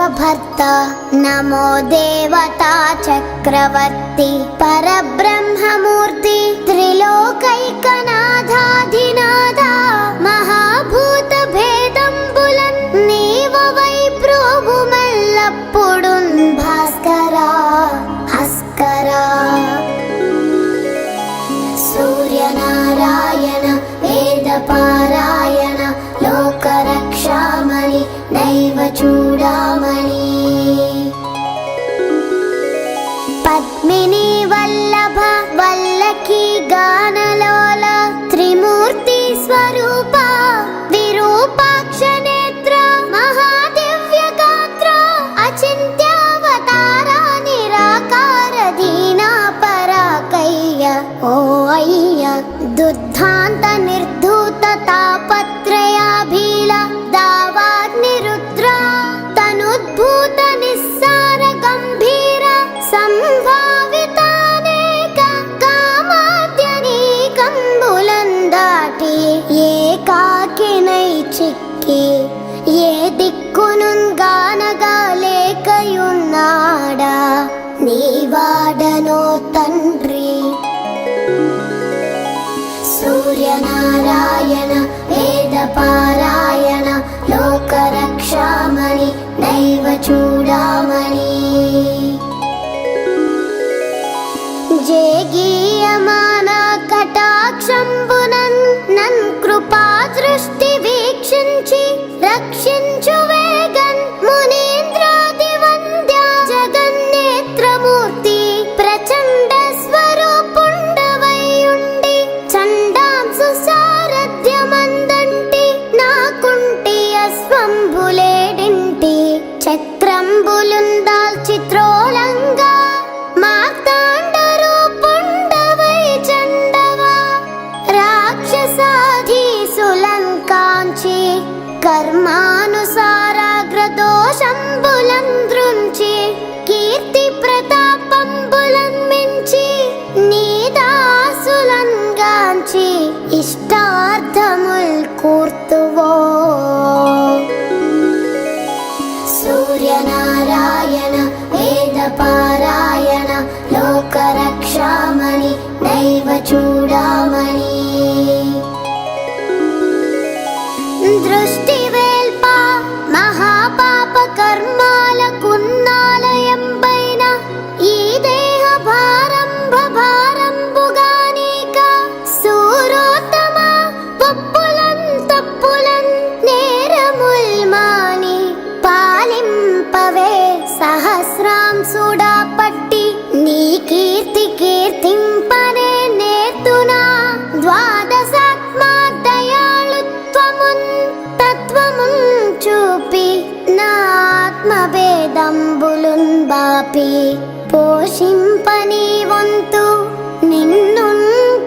విశ్వభర్త నమో దేవతా చక్రవర్తి పరబ్రహ్మమూర్తి త్రిలోకైకనాథాధినాథ మహాభూత భేదంబులన్ నీవవై ప్రోభుమల్లప్పుడున్ భాస్కరా హస్కరా సూర్యనారాయణ వేదపారాయణ నీవాడనో తండ్రి. సూర్యనారాయణ వేదపారాయణ లోకరక్షామణి దైవ చూడామణి. జేగీయమాన కటాక్షంబునన్ నన్ కృపా దృష్టి వీక్షించి రక్షించి కర్మానుసారాగ్రదోషంబులంద్రుంచి కీర్తి ప్రతాపంబులం మించి నీదాసులంగాంచి ఇష్టార్థముల్ కూర్తువో. సూర్యనారాయణ వేద పారాయణ లోకరక్షామణి దైవ చూడామణి ఆత్మభేదంబులున్ బాపి పోషింపని వంతు నిన్ను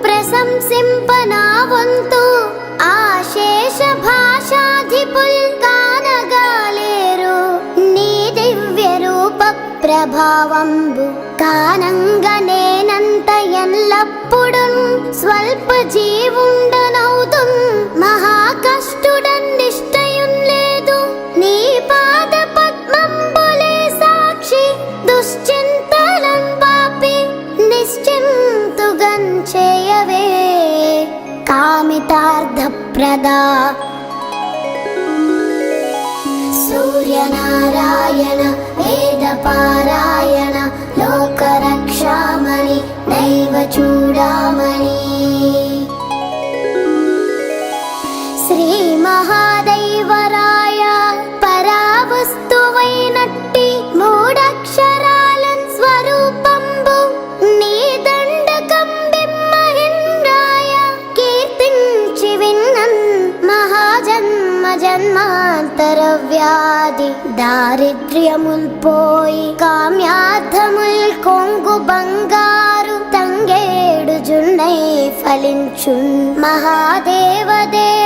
ప్రశంసింపనా వంతు ఆశేష భాషాధిపుల్ కానగాలేరు నీ దివ్య రూప ప్రభావంబు కానంగనేనంత ఎల్లప్పుడు స్వల్ప జీవుండనవుదు కామితార్థప్రదా సూర్యనారాయణ వేదపారాయణ లోకరక్షామణి నైవ చూడామణి శ్రీ వ్యాధి దారిద్ర్యముల్ పోయి కామ్యార్థముల్ కొంగు బంగారు తంగేడు జున్నై ఫలించు మహాదేవ దేవా